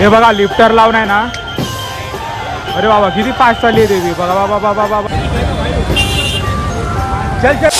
हे बघा लिफ्टर लावून आहे ना. अरे बाबा किती फास्ट चालली आहे देवी बघा बाबा बाबा बाबा चल चल.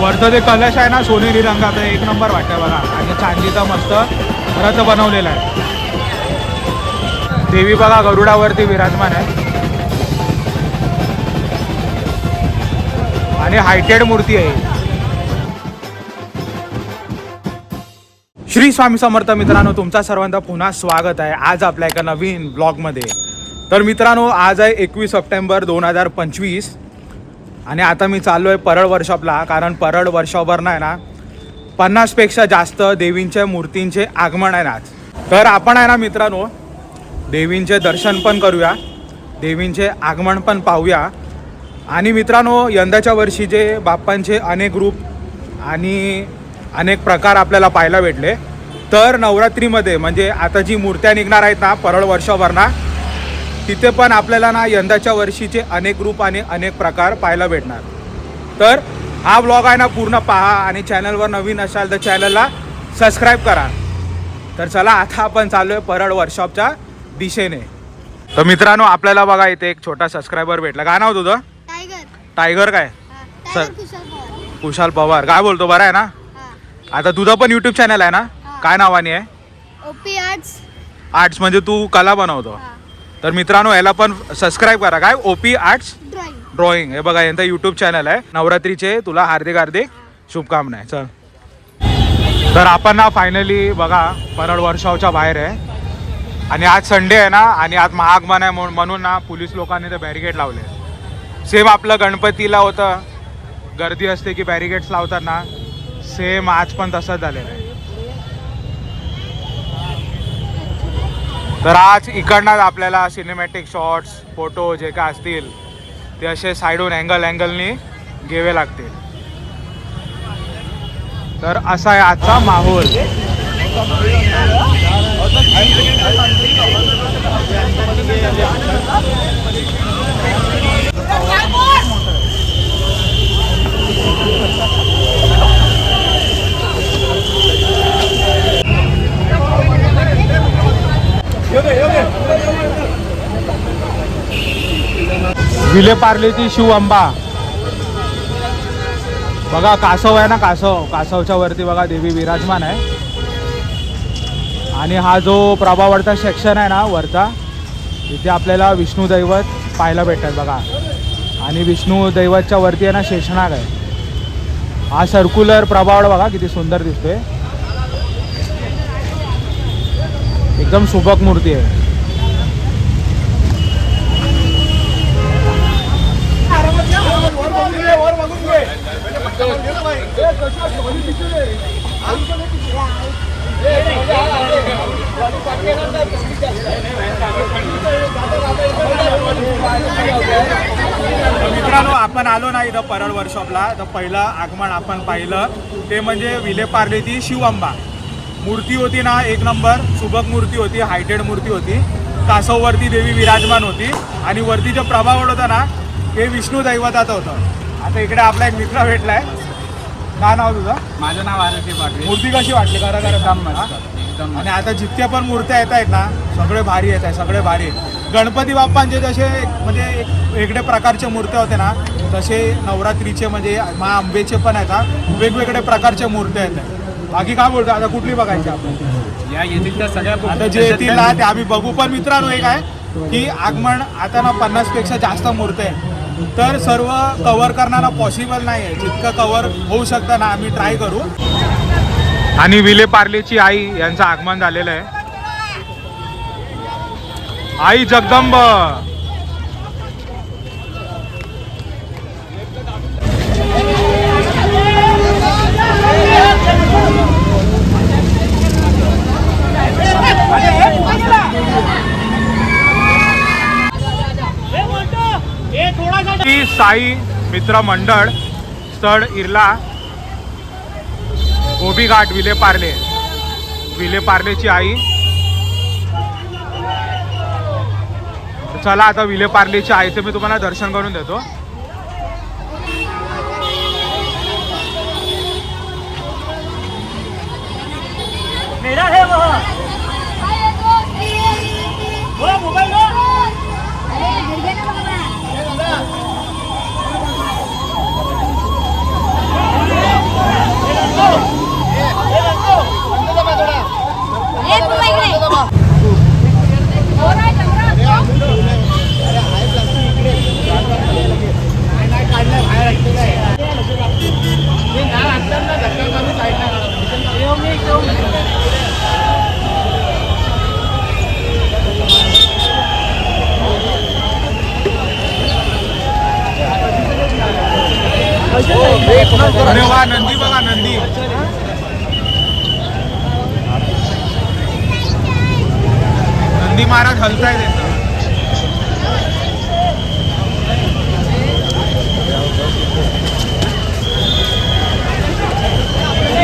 वरचं ते कलश आहे ना सोनेरी रंगाचं एक नंबर वाटतं बघा. आणि चांदीचा मस्त. घराचं बनवलेलं आहे. देवी बघा गरुडावरती विराजमान आहे. आणि हायटेड मूर्ती आहे. श्री स्वामी समर्थ मित्रांनो तुमचा सर्वांचा पुन्हा स्वागत आहे. आज आपल्या एका नवीन ब्लॉगमध्ये. तर मित्रांनो आज आहे एकवीस सप्टेंबर दोन हजार पंचवीस. आणि आता मी चाललो आहे परळ वर्कशॉपला कारण परळ वर्कशॉपवर नाही ना पन्नासपेक्षा जास्त देवींच्या मूर्तींचे आगमन आहे ना आज. तर आपण आहे ना मित्रांनो देवींचे दर्शन पण करूया देवींचे आगमन पण पाहूया. आणि मित्रांनो यंदाच्या वर्षी जे बाप्पांचे अनेक रूप आणि अनेक प्रकार आपल्याला पाहायला भेटले तर नवरात्रीमध्ये म्हणजे आता जी मूर्त्या निघणार आहेत ना परळ वर्षभरना तिथे पण आपल्याला ना यंदाच्या वर्षीचे अनेक रूप आणि अनेक प्रकार पाहायला भेटणार. तर हा ब्लॉग आहे ना पूर्ण पहा आणि चॅनलवर नवीन असाल तर चॅनलला सबस्क्राईब करा. तर चला आता आपण चालू आहे परळ वर्कशॉपच्या दिशेने. तर मित्रांनो आपल्याला बघा इथे एक छोटा सबस्क्रायबर भेटला. काय नाव तुझं? टायगर. टायगर काय? हा, सर. कुशल पवार. काय बोलतो बरं आहे ना? आता तुझं पण युट्यूब चॅनल आहे ना. काय नावाने आहे? ओपी आर्ट्स आर्ट्स म्हणजे तू कला बनवतो. तर मित्रांनो याला पण सबस्क्राईब करा. काय? ओपी आर्ट्स ड्रॉइंग हे बघा यांचा युट्यूब चॅनल आहे. नवरात्रीचे तुला हार्दिक हार्दिक शुभकामना आहे चल. तर आपण ना फायनली बघा परळ वर्षावच्या बाहेर आहे. आणि आज संडे आहे ना आणि आज महागमन आहे म्हणून म्हणून ना पोलीस लोकांनी ते बॅरिकेड लावले. सेम आपलं गणपतीला होतं. गर्दी असते की बॅरिकेड्स लावतात ना सेम आज पण तसंच झालेलं आहे. तर आज इकडनं आपल्याला सिनेमॅटिक शॉट्स फोटो जे काय असतील ते असे साईडून अँगल अँगलनी घ्यावे लागते तर असा आहे आजचा माहोल. विलेपार्लेची शिव आंबा बघा कासव आहे ना कासव. कासवच्या वरती बघा देवी विराजमान आहे. आणि हा जो प्रभावरचा सेक्शन आहे ना वरचा इथे आपल्याला विष्णू दैवत पाहायला भेटतात बघा. आणि विष्णू दैवतच्या वरती आहे ना शेषनाग आहे. हा सर्क्युलर प्रभावड बघा किती सुंदर दिसतोय. एकदम सुबक मूर्ती आहे तर मित्रांनो आपण आलो ना इथं परळ वर्कशॉपला तर पहिलं आगमन आपण पाहिलं. ते म्हणजे विलेपार्लेची शिवअंबा. मूर्ती होती ना एक नंबर. सुबक मूर्ती होती हायटेड मूर्ती होती. कासववरती देवी विराजमान होती. आणि वरती जो प्रभावड होता ना ते विष्णू दैवताचं होतं. आता इकडे आपला एक मित्र भेटलाय. काय नाव तुझं? माझं नाव आरती पाटील. मूर्ती कशी वाटली? खरं खरं ना. एकदम आणि आता जितक्या पण मूर्त्या येत आहेत ना सगळे भारी येत आहेत सगळे भारी आहेत. गणपती बाप्पांचे जसे म्हणजे वेगळे प्रकारचे मूर्त्या होते ना तसे नवरात्रीचे म्हणजे मा आंबेचे पण आहेत हा. वेगवेगळे प्रकारच्या मूर्त्या येत आहेत. बाकी काय बोलतो आता कुठली बघायची आपण? या त्या सगळ्या आता जे येतील ना ते आम्ही बघू. पण मित्रांनो एक आहे की आगमन आता ना पन्नासपेक्षा जास्त मूर्त्या आहे तर सर्व कवर करणारा पॉसिबल नाही आहे जितकं कवर होऊ शकतं ना आम्ही ट्राय करू. आणि विले पार्लेची आई यांचं आगमन झालेलं आहे. आई जगदंब! काही मित्रमंडळ स्थळ इरला गोबीघाट विले पार्ले विले पार्लेची आई. चला आता विले आई आईचं मी तुम्हाला दर्शन करून देतो. मेरा है वहाँ.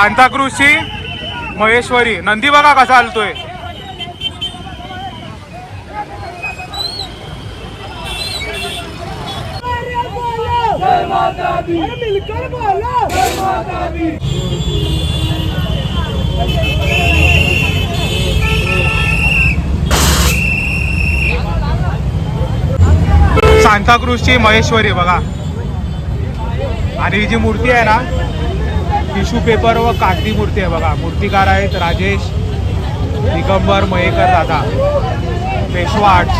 सांताक्रूजची महेश्वरी. नंदी बघा कसा हलतोय. सांताक्रूजची महेश्वरी बघा. आणि ही जी मूर्ती आहे ना टिश्यू पेपर व कागदी मूर्ती आहे बघा. मूर्तिकार आहेत राजेश दिगंबर मयेकर दादा पेशवा आर्ट्स.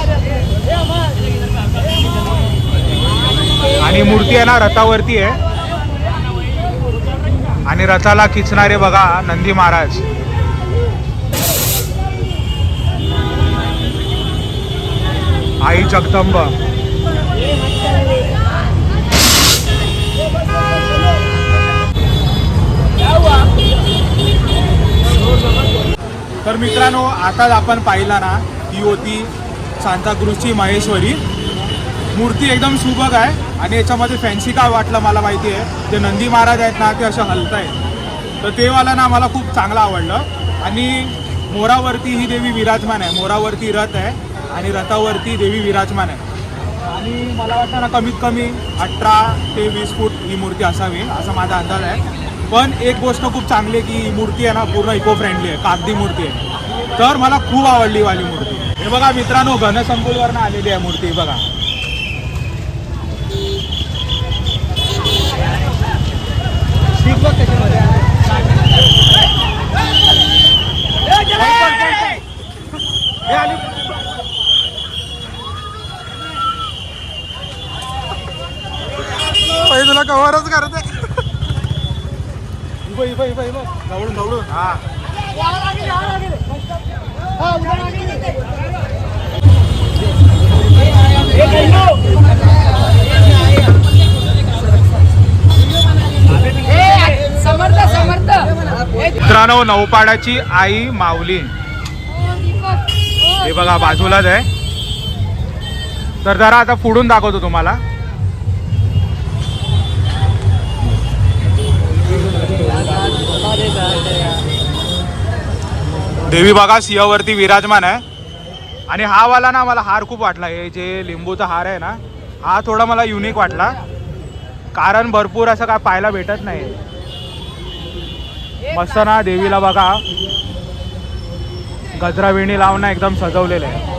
आणि मूर्ती आहे ना रथावरती आहे. आणि रथाला खिचणारे बघा नंदी महाराज. आई जगदंब. तर मित्रांनो आताच आपण पाहिला ना ही होती सांताक्रूजची महेश्वरी. मूर्ती एकदम सुबक आहे आणि याच्यामध्ये फॅन्सी काय वाटलं मला माहिती आहे जे नंदी महाराज आहेत ना ते असं हलत आहेत. तर ते वाला ना मला खूप चांगलं आवडलं. आणि मोरावरती ही देवी विराजमान आहे. मोरावरती रथ आहे आणि रथावरती देवी विराजमान आहे. आणि मला वाटतं ना कमीत कमी अठरा ते वीस फूट ही मूर्ती असावी असा माझा अंदाज आहे. पण एक गोष्ट खूप चांगली आहे की ही मूर्ती आहे ना पूर्ण इको फ्रेंडली आहे कागदी मूर्ती आहे. तर मला खूप आवडली वाली मूर्ती. हे बघा मित्रांनो घनसंकुलवरनं आलेली आहे मूर्ती बघा. तुला कव्हरच करते मित्रांनो नौपाडाची आई माऊली. हे बघा बाजूलाच आहे. तर जरा आता पुढून दाखवतो तुम्हाला. देवी बघा सिंहावरती विराजमान आहे. आणि हा वाला ना मला हार खूप वाटला. हे जे लिंबूचा हार आहे ना हा थोडा मला युनिक वाटला. कारण भरपूर असं काय पाहायला भेटत नाही. मस्त ना देवीला बघा. गजरा वेणी लावून एकदम सजवलेलं आहे.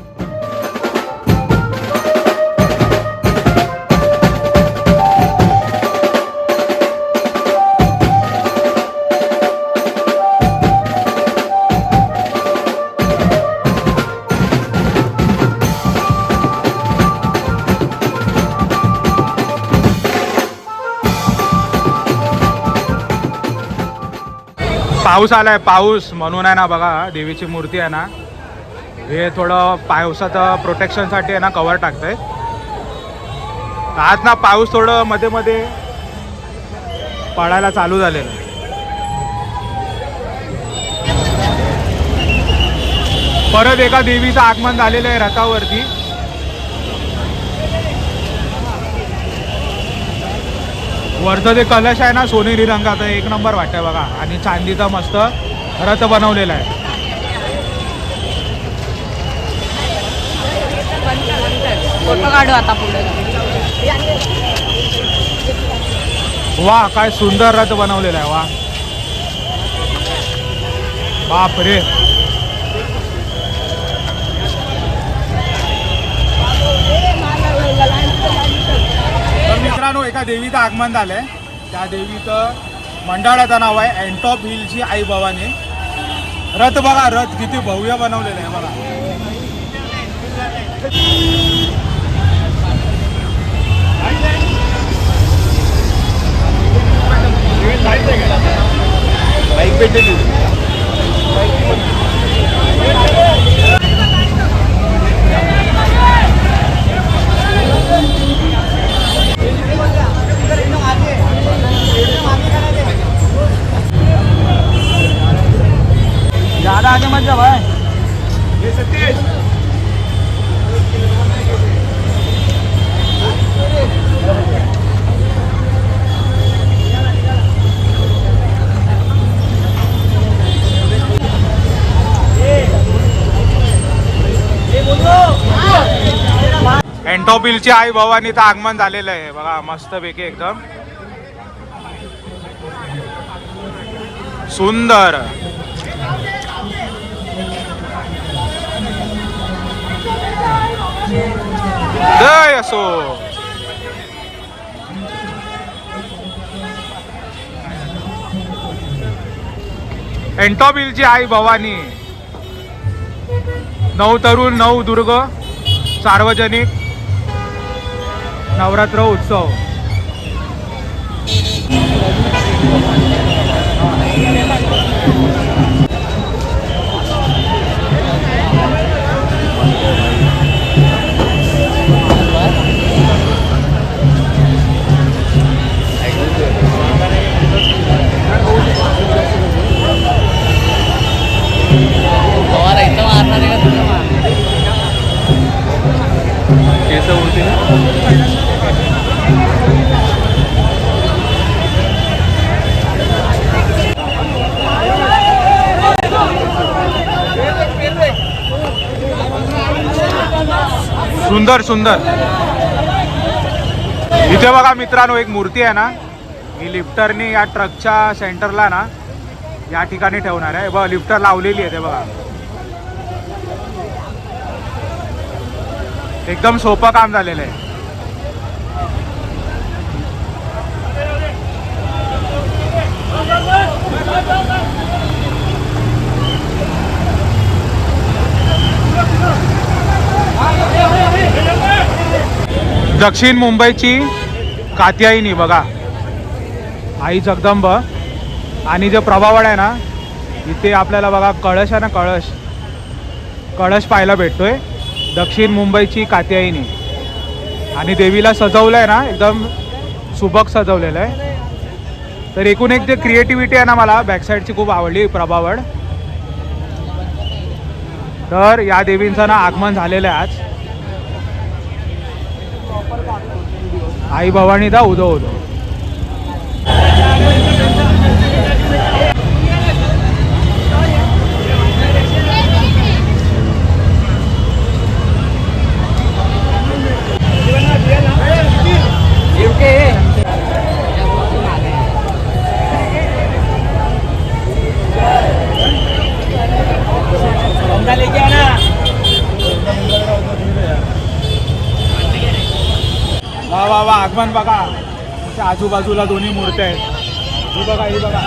पाऊस आलाय पाऊस म्हणून आहे ना बघा देवीची मूर्ती आहे ना. हे थोडं पावसाचं प्रोटेक्शनसाठी आहे ना कवर टाकतंय. आज ना पाऊस थोडं मध्ये मध्ये पडायला चालू झालेलं आहे. परत एका देवीचं आगमन झालेलं आहे रथावरती. वरचं जे कलश आहे ना सोनेरी रंगाचं एक नंबर वाटतंय बघा. आणि चांदीचा मस्त रथ बनवलेला आहे. फोटो काढू आता पुढे. वा काय सुंदर रथ बनवलेला आहे वा. बाप रे तर मित्रांनो एका देवीचं आगमन झालंय. त्या देवीचं मंडळाचं नाव आहे अँटॉप हिलची आई भवानी. रथ बघा रथ किती भव्य बनवलेलं आहे बघा. ज्यादा आगे मत जा भाई। अँटॉप हिलची आई भवानीचं आगमन झालेलं आहे. बघा मस्तपैकी एकदम. सुंदर. जय असो. एंटॉबिलची आई भवानी. नऊ तरुण नऊ दुर्ग सार्वजनिक. नवरात्र उत्सव. सुंदर सुंदर. इथे बघा मित्रांनो एक मूर्ती आहे ना. ही लिफ्टरनी या ट्रकच्या सेंटरला ना या ठिकाणी ठेवणार आहे. बघा लिफ्टर लावलेली आहे ते बघा. एकदम सोपं काम झालेलं आहे. दक्षिण मुंबईची कात्यायनी बघा. आई जगदंब. आणि जे प्रभावड आहे ना इथे आपल्याला बघा कळश आहे ना कळश. कळश पाहायला भेटतोय. दक्षिण मुंबईची कात्यायनी. आणि देवीला सजवलं आहे ना एकदम सुबक सजवलेलं आहे. तर एकूण एक जे क्रिएटिव्हिटी आहे ना मला बॅकसाईडची खूप आवडली प्रभावड. तर या देवींचं ना आगमन झालेलं आहे आज. आई भवानी दा उदो उदो बंदा लेके आना वा वा वा आगमन बघा त्याच्या आजूबाजूला दोन्ही मूर्त्या आहेत. ही बघा ही बघा.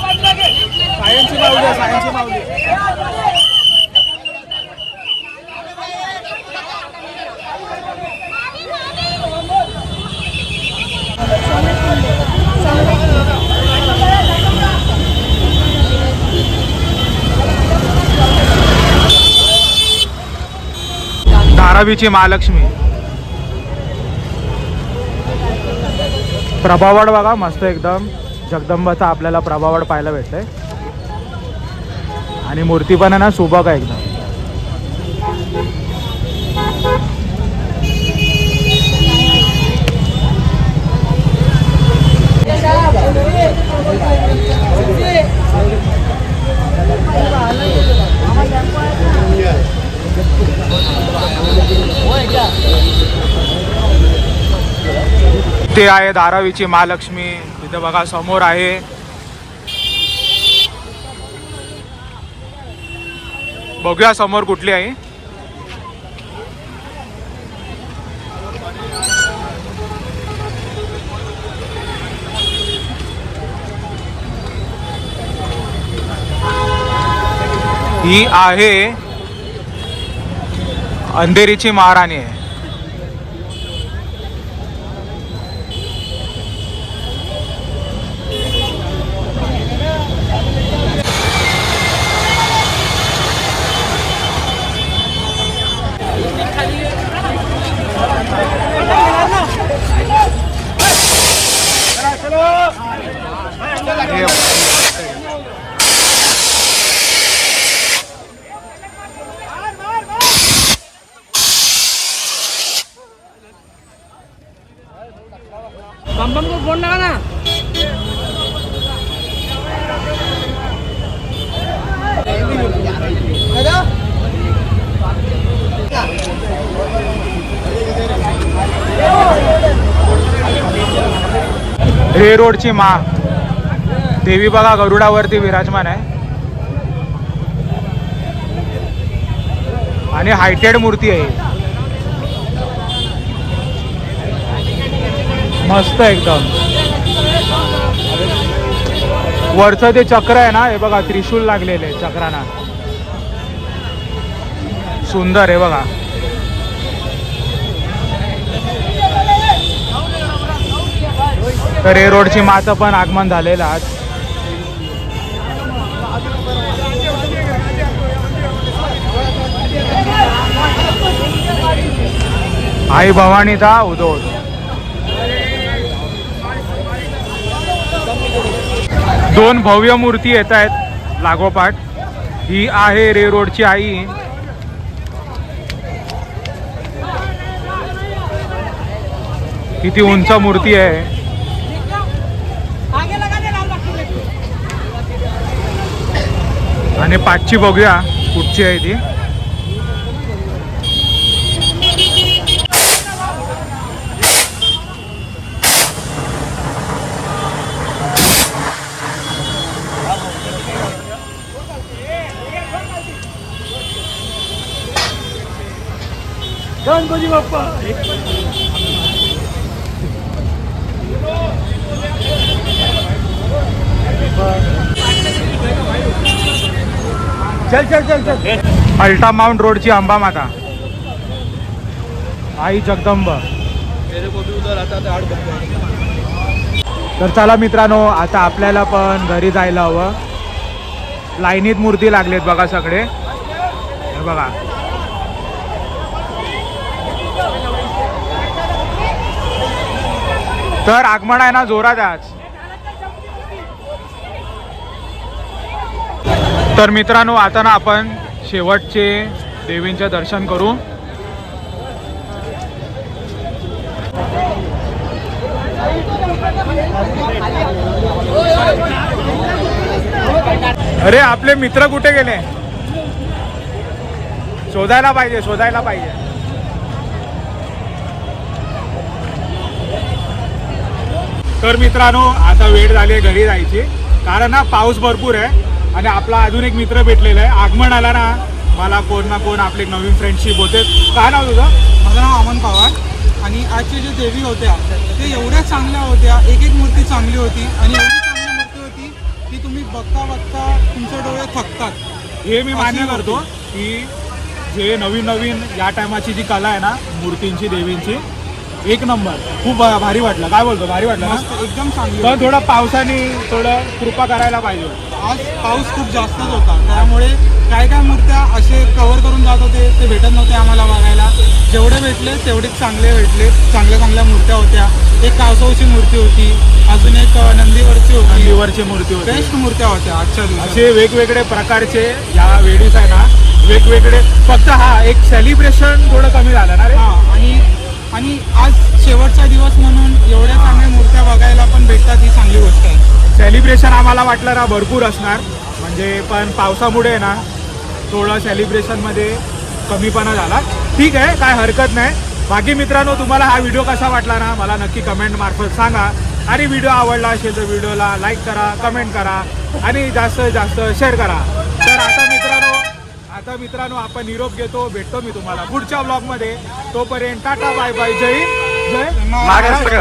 सायन्सची माऊली आहे सायन्सची माऊली धारावीची महालक्ष्मी. प्रभावड बघा मस्त एकदम. जगदंबाचा आपल्याला प्रभावड पाहायला भेटतंय. आणि मूर्ती पण आहे ना सुबक आहे एकदम. इथे आहे धारावीची महालक्ष्मी. इथे बघा समोर आहे. बघूया समोर कुठली आहे. ही आहे अंधेरीची महाराणी आहे. ग्रे रोडची मा. देवी बघा गरुडावरती विराजमान आहे. आणि हायटेड मूर्ती आहे. मस्त एकदम. वरचं ते चक्र आहे ना हे बघा त्रिशूल लागलेले चक्रांना. सुंदर आहे बघा. तर हे रोडची माचं पण आगमन झालेलं आज. आई भवानीचा उदोद दोन भव्य मूर्ती येत आहेत लागोपाठ. ही आहे रे रोडची आई. किती उंच मूर्ती आहे. आणि पाचची बघूया कुठची आहे ती. गणपती बाप्पा. चल चल चल चल. अल्टा माउंट रोडची अंबा माता. आई जगदंब. तर चला मित्रांनो आता आपल्याला पण घरी जायला हवं. लाईनीत मूर्ती लागलेत बघा सगळे. हे बघा. तर आगमन आहे ना जोरात आज. तर मित्रांनो आता ना आपण शेवटचे देवींचे दर्शन करू. अरे आपले मित्र कुठे गेले? शोधायला पाहिजे शोधायला पाहिजे. तर मित्रांनो आता वेळ झाली आहे घरी जायची. कारण ना पाऊस भरपूर आहे. आणि आपला अजून एक मित्र भेटलेला आहे. आगमन आला ना मला कोण ना कोण आपली नवीन फ्रेंडशिप होते. काय नाव तुझं? माझं नाव अमन पवार. आणि आजच्या ज्या देवी होत्या ते एवढ्या चांगल्या होत्या एक एक मूर्ती चांगली होती आणि एवढी चांगली मूर्ती होती की तुम्ही बघता बघता तुमचे डोळे थकतात. हे मी मान्य करतो की जे नवीन नवीन या टायमाची जी कला आहे ना मूर्तींची देवींची एक नंबर. खूप भारी वाटलं. काय बोलतो? भारी वाटलं ना? एकदम चांगली. पण. थोडं पावसाने थोडं कृपा करायला पाहिजे आज पाऊस खूप जास्तच होता. त्यामुळे काय काय मूर्त्या असे कव्हर करून जात होते ते भेटत नव्हते आम्हाला बघायला. जेवढे भेटले तेवढेच चांगले भेटले. चांगल्या चांगल्या मूर्त्या होत्या. एक कासवची मूर्ती होती. अजून एक अ, नंदीवरची होती. नंदीवरची मूर्ती होती. बेस्ट मूर्त्या होत्या आजच्या असे वेगवेगळे प्रकारचे या वेडीज आहे ना वेगवेगळे फक्त हा एक सेलिब्रेशन थोडं कमी झालं ना रे? हा आणि आणि आज शेवटचा दिवस म्हणून एवढ्या चांगल्या मूर्त्या बघायला पण भेटतात ही चांगली गोष्ट आहे. सेलिब्रेशन आम्हाला वाटलं ना भरपूर असणार. म्हणजे पण पावसामुळे ना थोडं सेलिब्रेशनमध्ये कमीपणा झाला. ठीक आहे काय हरकत नाही. बाकी मित्रांनो तुम्हाला हा व्हिडिओ कसा वाटला ना मला नक्की कमेंट मार्फत सांगा. आणि व्हिडिओ आवडला असेल तर व्हिडिओला लाईक करा कमेंट करा. आणि जास्त जास्त शेअर करा. तर आता मित्रांनो आता मित्रांनो आपण निरोप घेतो भेटतो मी तुम्हाला पुढच्या ब्लॉगमध्ये तोपर्यंत टाटा बाय बाय जय हिंद, जय महाराष्ट्र.